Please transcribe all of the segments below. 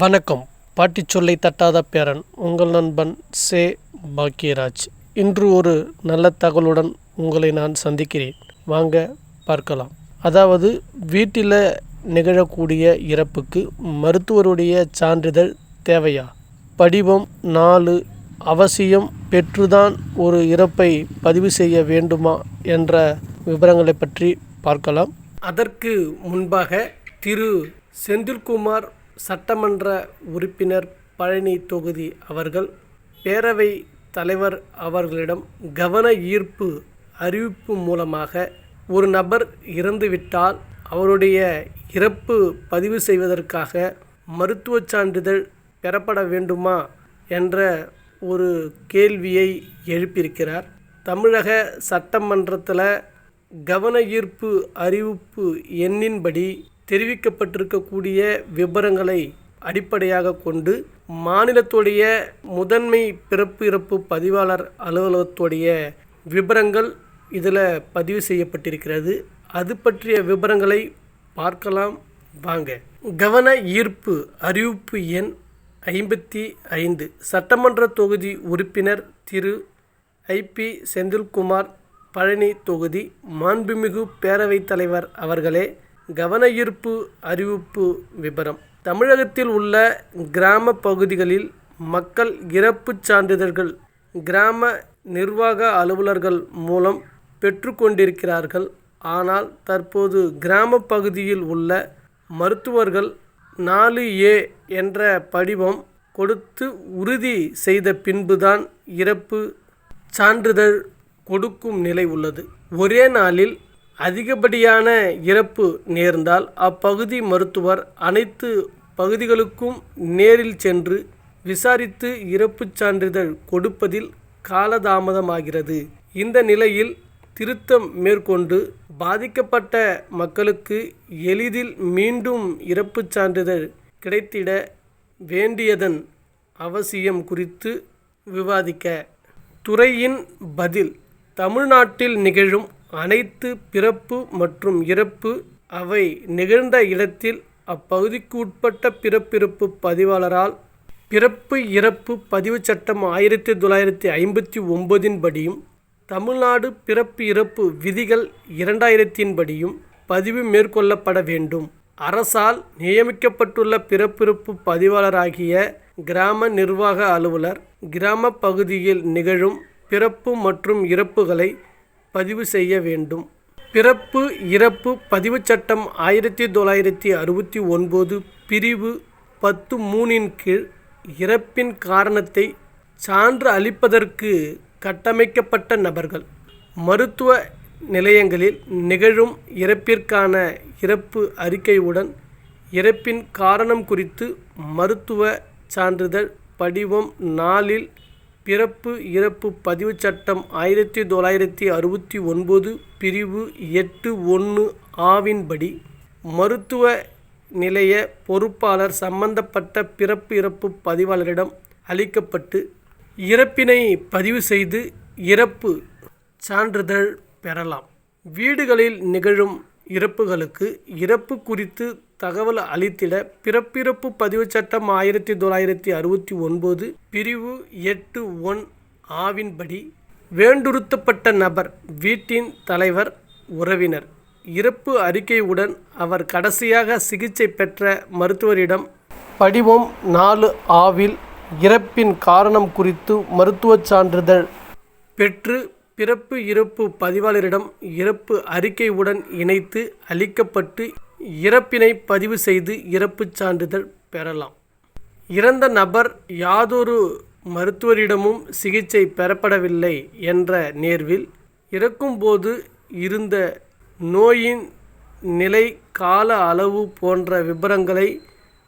வணக்கம். பாட்டி சொல்லை தட்டாத பேரன் உங்கள் நண்பன் சே. பாக்கியராஜ் இன்று ஒரு நல்ல தகவலுடன் உங்களை நான் சந்திக்கிறேன். வாங்க பார்க்கலாம். அதாவது வீட்டில் நிகழக்கூடிய இறப்புக்கு மருத்துவருடைய சான்றிதழ் தேவையா? படிவம் நாலு. அவசியம் பெற்றுதான் ஒரு இறப்பை பதிவு செய்ய வேண்டுமா என்ற விவரங்களை பற்றி பார்க்கலாம். அதற்கு முன்பாக திரு. செந்தில்குமார் சட்டமன்ற உறுப்பினர் பழனி தொகுதி அவர்கள் பேரவை தலைவர் அவர்களிடம் கவன ஈர்ப்பு அறிவிப்பு மூலமாக ஒரு நபர் இறந்துவிட்டால் அவருடைய இறப்பு பதிவு செய்வதற்காக மருத்துவச் சான்றிதழ் பெறப்பட வேண்டுமா என்ற ஒரு கேள்வியை எழுப்பியிருக்கிறார். தமிழக சட்டமன்றத்தில் கவன ஈர்ப்பு அறிவிப்பு எண்ணின்படி தெரிவிக்கப்பட்டிருக்கக்கூடிய விபரங்களை அடிப்படையாக கொண்டு மாநிலத்துடைய முதன்மை பிறப்பு இறப்பு பதிவாளர் அலுவலகத்துடைய விபரங்கள் இதில் பதிவு செய்யப்பட்டிருக்கிறது. அது பற்றிய விபரங்களை பார்க்கலாம். வாங்க. கவன ஈர்ப்பு அறிவிப்பு எண் ஐம்பத்தி ஐந்து. சட்டமன்ற தொகுதி உறுப்பினர் திரு. ஐபி செந்தில்குமார் பழனி தொகுதி மாண்புமிகு பேரவைத் தலைவர் அவர்களே கவன ஈர்ப்பு அறிவிப்பு விபரம். தமிழகத்தில் உள்ள கிராம பகுதிகளில் மக்கள் இறப்புச் சான்றிதழ்கள் கிராம நிர்வாக அலுவலர்கள் மூலம் பெற்றுக்கொண்டிருக்கிறார்கள் ஆனால் தற்போது கிராம பகுதியில் உள்ள மருத்துவர்கள் நாலு ஏ என்ற படிவம் கொடுத்து உறுதி செய்த பின்புதான் இறப்பு சான்றிதழ் கொடுக்கும் நிலை உள்ளது. ஒரே நாளில் அதிகப்படியான இறப்பு நேர்ந்தால் அப்பகுதி மருத்துவர் அனைத்து பகுதிகளுக்கும் நேரில் சென்று விசாரித்து இறப்புச் சான்றிதழ் கொடுப்பதில் காலதாமதமாகிறது. இந்த நிலையில் திருத்தம் மேற்கொண்டு பாதிக்கப்பட்ட மக்களுக்கு எளிதில் மீண்டும் இறப்புச் சான்றிதழ் கிடைத்திட வேண்டியதன் அவசியம் குறித்து விவாதிக்க. துறையின் பதில் தமிழ்நாட்டில் நிகழும் அனைத்து பிறப்பு மற்றும் இறப்பு அவை நிகழ்ந்த இடத்தில் அப்பகுதிக்கு உட்பட்ட பிறப்பிறப்பு பதிவாளரால் பிறப்பு இறப்பு பதிவுச் சட்டம் ஆயிரத்தி தொள்ளாயிரத்தி ஐம்பத்தி ஒன்பதின் படியும் தமிழ்நாடு பிறப்பு இறப்பு விதிகள் இரண்டாயிரத்தின் படியும் பதிவு மேற்கொள்ளப்பட வேண்டும். அரசால் நியமிக்கப்பட்டுள்ள பிறப்பிறப்பு பதிவாளராகிய கிராம நிர்வாக அலுவலர் கிராம பகுதியில் நிகழும் பிறப்பு மற்றும் இறப்புகளை பதிவு செய்ய வேண்டும். பிறப்பு இறப்பு பதிவுச் சட்டம் ஆயிரத்தி தொள்ளாயிரத்தி அறுபத்தி ஒன்பது பிரிவு பத்து மூணின் கீழ் இறப்பின் காரணத்தை சான்று அளிப்பதற்கு கட்டமைக்கப்பட்ட நபர்கள். மருத்துவ நிலையங்களில் நிகழும் இறப்பிற்கான இறப்பு அறிக்கையுடன் இறப்பின் காரணம் குறித்து மருத்துவ சான்றிதழ் படிவம் நாலில் பிறப்பு இறப்பு பதிவுச் சட்டம் ஆயிரத்தி தொள்ளாயிரத்தி அறுபத்தி ஒன்பது பிரிவு எட்டு ஒன்று ஆவின்படி மருத்துவ நிலைய பொறுப்பாளர் சம்பந்தப்பட்ட பிறப்பு இறப்பு பதிவாளரிடம் அளிக்கப்பட்டு இறப்பினை பதிவு செய்து இறப்பு சான்றிதழ் பெறலாம். வீடுகளில் நிகழும் இறப்புகளுக்கு இறப்பு குறித்து தகவல் அளித்திட பிறப்பிறப்பு பதிவுச் சட்டம் ஆயிரத்தி தொள்ளாயிரத்தி அறுபத்தி ஒன்பது பிரிவு எட்டு ஒன் ஆவின்படி வேண்டுறுத்தப்பட்ட நபர் வீட்டின் தலைவர் உறவினர். இறப்பு அறிக்கையுடன் அவர் கடைசியாக சிகிச்சை பெற்ற மருத்துவரிடம் படிவம் நாலு ஆவில் இறப்பின் காரணம் குறித்து மருத்துவச் சான்றிதழ் பெற்று பிறப்பு இறப்பு பதிவாளரிடம் இறப்பு அறிக்கையுடன் இணைத்து அளிக்கப்பட்டு இறப்பினை பதிவு செய்து இறப்புச் சான்றிதழ் பெறலாம். இறந்த நபர் யாதொரு மருத்துவரிடமும் சிகிச்சை பெறப்படவில்லை என்ற நேர்வில் இறக்கும்போது இருந்த நோயின் நிலை கால அளவு போன்ற விபரங்களை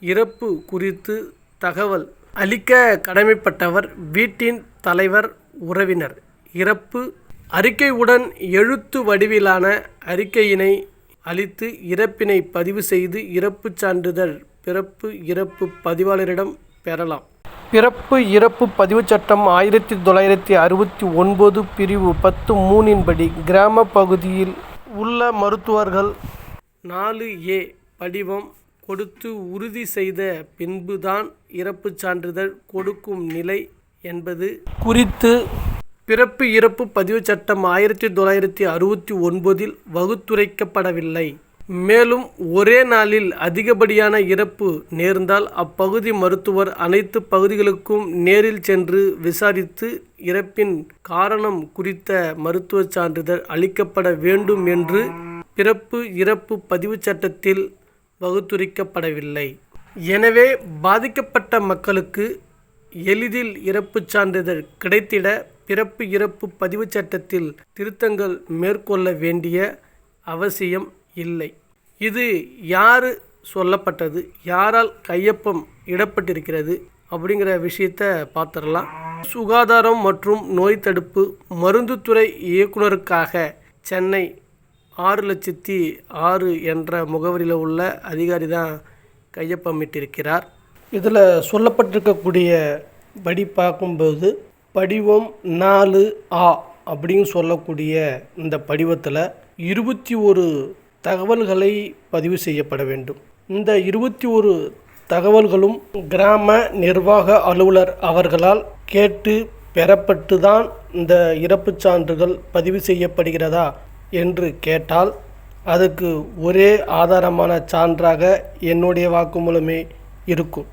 இறப்பு குறித்து தகவல் அளிக்க கடமைப்பட்டவர் வீட்டின் தலைவர் உறவினர். இறப்பு அறிக்கையுடன் எழுத்து வடிவிலான அறிக்கையினை அளித்து இறப்பினை பதிவு செய்து இறப்புச் சான்றிதழ் பிறப்பு இறப்பு பதிவாளரிடம் பெறலாம். பிறப்பு இறப்பு பதிவுச் சட்டம் ஆயிரத்தி தொள்ளாயிரத்தி அறுபத்தி ஒன்பது பிரிவு பத்து மூணின்படி கிராம பகுதியில் உள்ள மருத்துவர்கள் நாலு ஏ படிவம் கொடுத்து உறுதி செய்த பின்புதான் இறப்புச் சான்றிதழ் கொடுக்கும் நிலை என்பது குறித்து பிறப்பு இறப்பு பதிவுச் சட்டம் ஆயிரத்தி தொள்ளாயிரத்தி அறுபத்தி ஒன்பதில் வகுத்துரைக்கப்படவில்லை. மேலும் ஒரே நாளில் அதிகப்படியான இறப்பு நேர்ந்தால் அப்பகுதி மருத்துவர் அனைத்து பகுதிகளுக்கும் நேரில் சென்று விசாரித்து இறப்பின் காரணம் குறித்த மருத்துவச் சான்றிதழ் அளிக்கப்பட வேண்டும் என்று பிறப்பு இறப்பு பதிவுச் சட்டத்தில் வகுத்துரைக்கப்படவில்லை. எனவே பாதிக்கப்பட்ட மக்களுக்கு எளிதில் இறப்புச் சான்றிதழ் கிடைத்திட பிறப்பு இறப்பு பதிவுச் சட்டத்தில் திருத்தங்கள் மேற்கொள்ள வேண்டிய அவசியம் இல்லை. இது யார் சொல்லப்பட்டது? யாரால் கையொப்பம் இடப்பட்டிருக்கிறது? அப்படிங்கிற விஷயத்த பார்த்துடலாம். சுகாதாரம் மற்றும் நோய் தடுப்பு மருந்துத்துறை இயக்குனருக்காக சென்னை ஆறு லட்சத்தி ஆறு என்ற முகவரியில் உள்ள அதிகாரி தான் கையொப்பமிட்டிருக்கிறார். இதில் சொல்லப்பட்டிருக்கக்கூடிய படி பார்க்கும்போது படிவம் நாலு ஆ அப்படின்னு சொல்லக்கூடிய இந்த படிவத்தில் இருபத்தி ஒரு தகவல்களை பதிவு செய்யப்பட வேண்டும். இந்த இருபத்தி ஒரு தகவல்களும் கிராம நிர்வாக அலுவலர் அவர்களால் கேட்டு பெறப்பட்டு தான் இந்த இறப்புச் சான்றுகள் பதிவு செய்யப்படுகிறதா என்று கேட்டால் அதுக்கு ஒரே ஆதாரமான சான்றாக என்னுடைய வாக்குமூலமே இருக்கும்.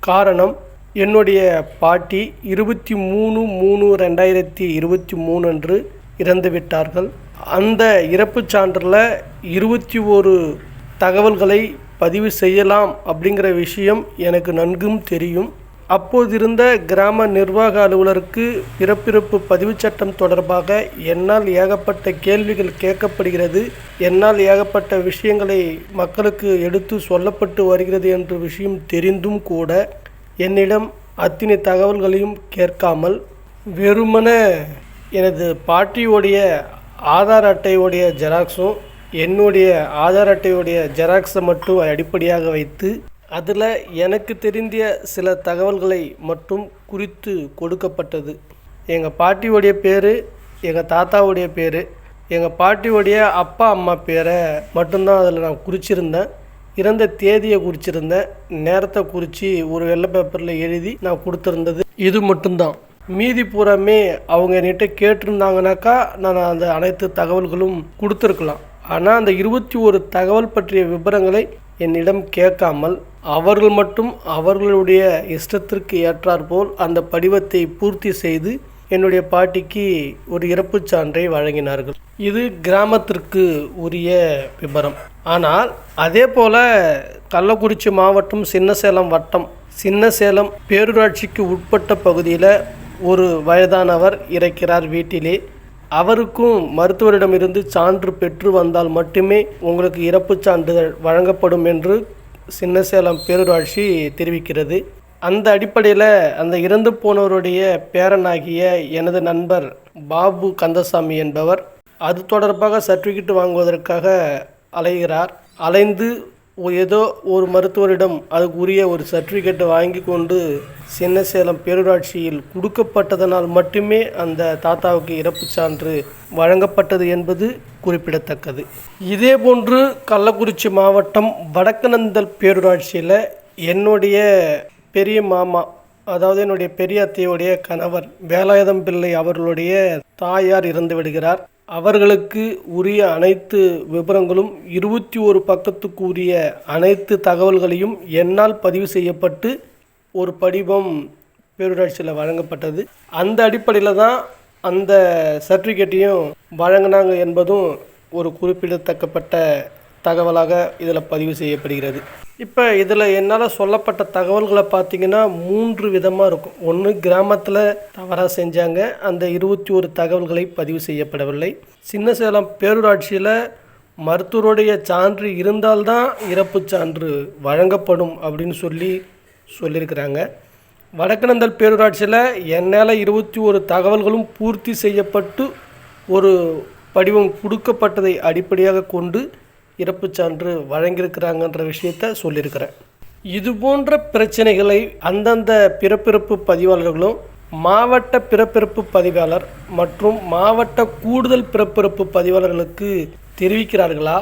காரணம் என்னுடைய பாட்டி இருபத்தி மூணு மூணு ரெண்டாயிரத்தி இருபத்தி மூணு அன்று இறந்து விட்டார்கள். அந்த இறப்புச் சான்றில் இருபத்தி ஒரு தகவல்களை பதிவு செய்யலாம் அப்படிங்கிற விஷயம் எனக்கு நன்கும் தெரியும். அப்போதிருந்த கிராம நிர்வாக அலுவலருக்கு பிறப்பிறப்பு பதிவுச் சட்டம் தொடர்பாக என்னால் ஏகப்பட்ட கேள்விகள் கேட்கப்படுகிறது. என்னால் ஏகப்பட்ட விஷயங்களை மக்களுக்கு எடுத்து சொல்லப்பட்டு வருகிறது என்ற விஷயம் தெரிந்தும் கூட என்னிடம் அத்தனை தகவல்களையும் கேட்காமல் வெறுமன எனது பாட்டியோடைய ஆதார் அட்டையுடைய ஜெராக்ஸும் என்னுடைய ஆதார் அட்டையுடைய ஜெராக்ஸை மட்டும் அடிப்படையாக வைத்து அதில் எனக்கு தெரிந்த சில தகவல்களை மட்டும் குறித்து கொடுக்கப்பட்டது. எங்கள் பாட்டியோடைய பேர் எங்கள் தாத்தாவுடைய பேர் எங்கள் பாட்டியோடைய அப்பா அம்மா பேரை மட்டும்தான் அதில் நான் குறிச்சிருந்தேன். இறந்த தேதியை குறிச்சிருந்தேன் நேரத்தை குறித்து ஒரு வெள்ளை பேப்பரில் எழுதி நான் கொடுத்துருந்தது இது மட்டும்தான். மீதி பூராமே அவங்க என்கிட்ட கேட்டிருந்தாங்கனாக்கா நான் அந்த அனைத்து தகவல்களும் கொடுத்துருக்கலாம். ஆனால் அந்த இருபத்தி ஒரு தகவல் பற்றிய விவரங்களை என்னிடம் கேட்காமல் அவர்கள் மட்டும் அவர்களுடைய இஷ்டத்திற்கு ஏற்றாற்போல் அந்த படிவத்தை பூர்த்தி செய்து என்னுடைய பாட்டிக்கு ஒரு இறப்புச் சான்றை வழங்கினார்கள். இது கிராமத்திற்கு உரிய விபரம். ஆனால் அதே போல் கள்ளக்குறிச்சி மாவட்டம் சின்னசேலம் வட்டம் சின்னசேலம் பேரூராட்சிக்கு உட்பட்ட பகுதியில் ஒரு வயதானவர் இறக்கிறார் வீட்டிலே. அவருக்கும் மருத்துவரிடமிருந்து சான்று பெற்று வந்தால் மட்டுமே உங்களுக்கு இறப்புச் சான்றிதழ் வழங்கப்படும் என்று சின்னசேலம் பேரூராட்சி தெரிவிக்கிறது. அந்த அடிப்படையில் அந்த இறந்து போனவருடைய பேரனாகிய எனது நண்பர் பாபு கந்தசாமி என்பவர் அது தொடர்பாக சர்டிஃபிகேட் வாங்குவதற்காக அலைகிறார். அலைந்து ஏதோ ஒரு மருத்துவரிடம் அதுக்கு உரிய ஒரு சர்டிஃபிகேட்டை வாங்கி கொண்டு சின்னசேலம் பேரூராட்சியில் கொடுக்கப்பட்டதனால் மட்டுமே அந்த தாத்தாவுக்கு இறப்புச் சான்று வழங்கப்பட்டது என்பது குறிப்பிடத்தக்கது. இதே போன்று கள்ளக்குறிச்சி மாவட்டம் வடக்கநந்தல் பேரூராட்சியில் என்னுடைய பெரிய மாமா அதாவது என்னுடைய பெரிய அத்தையுடைய கணவர் வேலாயுதம் பிள்ளை அவர்களுடைய தாயார் இறந்து விடுகிறார். அவர்களுக்கு உரிய அனைத்து விவரங்களும் இருபத்தி ஒரு பக்கத்துக்கு உரிய அனைத்து தகவல்களையும் என்னால் பதிவு செய்யப்பட்டு ஒரு படிவம் பேரூராட்சியில் வழங்கப்பட்டது. அந்த அடிப்படையில் தான் அந்த சர்டிஃபிகேட்டையும் வழங்கினாங்க என்பதும் ஒரு குறிப்பிடத்தக்கப்பட்ட தகவலாக இதில் பதிவு செய்யப்படுகிறது. இப்போ இதில் என்னால் சொல்லப்பட்ட தகவல்களை பார்த்தீங்கன்னா மூன்று விதமாக இருக்கும். ஒன்று கிராமத்தில் தவறாக செஞ்சாங்க. அந்த இருபத்தி ஒரு தகவல்களை பதிவு செய்யப்படவில்லை. சின்ன சேலம் பேரூராட்சியில் மருத்துவருடைய சான்று இருந்தால்தான் இறப்புச் சான்று வழங்கப்படும் அப்படின்னு சொல்லி சொல்லியிருக்கிறாங்க. வடக்கநந்தல் பேரூராட்சியில் என்னால் இருபத்தி ஒரு தகவல்களும் பூர்த்தி செய்யப்பட்டு ஒரு படிவம் கொடுக்கப்பட்டதை அடிப்படையாக கொண்டு இறப்புச் சான்று வழங்கியிருக்கிறாங்கன்ற விஷயத்த சொல்லியிருக்கிறேன். இது போன்ற பிரச்சனைகளை அந்தந்த பிறப்பிறப்பு பதிவாளர்களும் மாவட்ட பிறப்பிறப்பு பதிவாளர் மற்றும் மாவட்ட கூடுதல் பிறப்பிறப்பு பதிவாளர்களுக்கு தெரிவிக்கிறார்களா?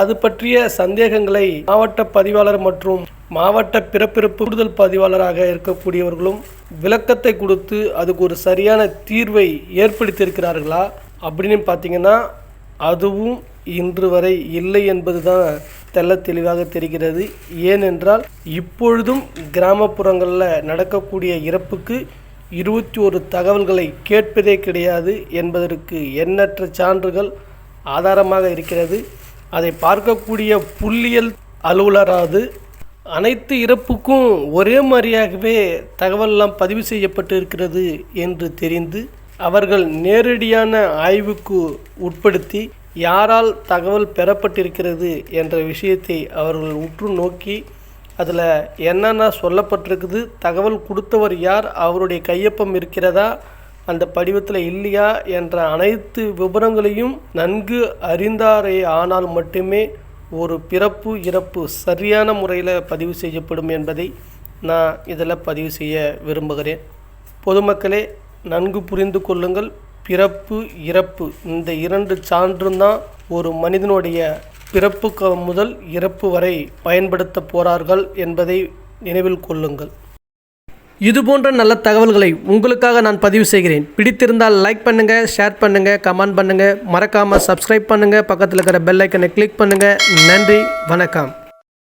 அது பற்றிய சந்தேகங்களை மாவட்ட பதிவாளர் மற்றும் மாவட்ட பிறப்பிறப்பு கூடுதல் பதிவாளராக இருக்கக்கூடியவர்களும் விளக்கத்தை கொடுத்து அதுக்கு ஒரு சரியான தீர்வை ஏற்படுத்தியிருக்கிறார்களா? அப்படின்னு பார்த்தீங்கன்னா அதுவும் இன்று வரை இல்லை என்பது தான் தெளிவாக தெரிகிறது. ஏனென்றால் இப்பொழுதும் கிராமப்புறங்களில் நடக்கக்கூடிய இறப்புக்கு இருபத்தி ஒரு தகவல்களை கேட்பதே கிடையாது என்பதற்கு எண்ணற்ற சான்றுகள் ஆதாரமாக இருக்கிறது. அதை பார்க்கக்கூடிய புள்ளியல் அலுவலராது. அனைத்து இறப்புக்கும் ஒரே மாதிரியாகவே தகவல்லாம் பதிவு செய்யப்பட்டு இருக்கிறது என்று தெரிந்து அவர்கள் நேரடியான ஆய்வுக்கு உட்படுத்தி யாரால் தகவல் பெறப்பட்டிருக்கிறது என்ற விஷயத்தை அவர்கள் உற்று நோக்கி அதில் என்னென்ன சொல்லப்பட்டிருக்குது தகவல் கொடுத்தவர் யார் அவருடைய கையொப்பம் இருக்கிறதா அந்த படிவத்தில் இல்லையா என்ற அனைத்து விவரங்களையும் நன்கு அறிந்தாரே ஆனால் மட்டுமே ஒரு பிறப்பு இறப்பு சரியான முறையில் பதிவு செய்யப்படும் என்பதை நான் இதில் பதிவு செய்ய விரும்புகிறேன். பொதுமக்களே நன்கு புரிந்து கொள்ளுங்கள். பிறப்பு இறப்பு. இந்த இரண்டு சான்றும் தான் ஒரு மனிதனுடைய பிறப்பு முதல் இறப்பு வரை பயன்படுத்த போகிறார்கள் என்பதை நினைவில் கொள்ளுங்கள். இதுபோன்ற நல்ல தகவல்களை உங்களுக்காக நான் பதிவு செய்கிறேன். பிடித்திருந்தால் லைக் பண்ணுங்கள் ஷேர் பண்ணுங்கள் கமெண்ட் பண்ணுங்கள் மறக்காமல் சப்ஸ்கிரைப் பண்ணுங்கள் பக்கத்தில் இருக்கிற பெல் ஐக்கனை கிளிக் பண்ணுங்கள் நன்றி வணக்கம்.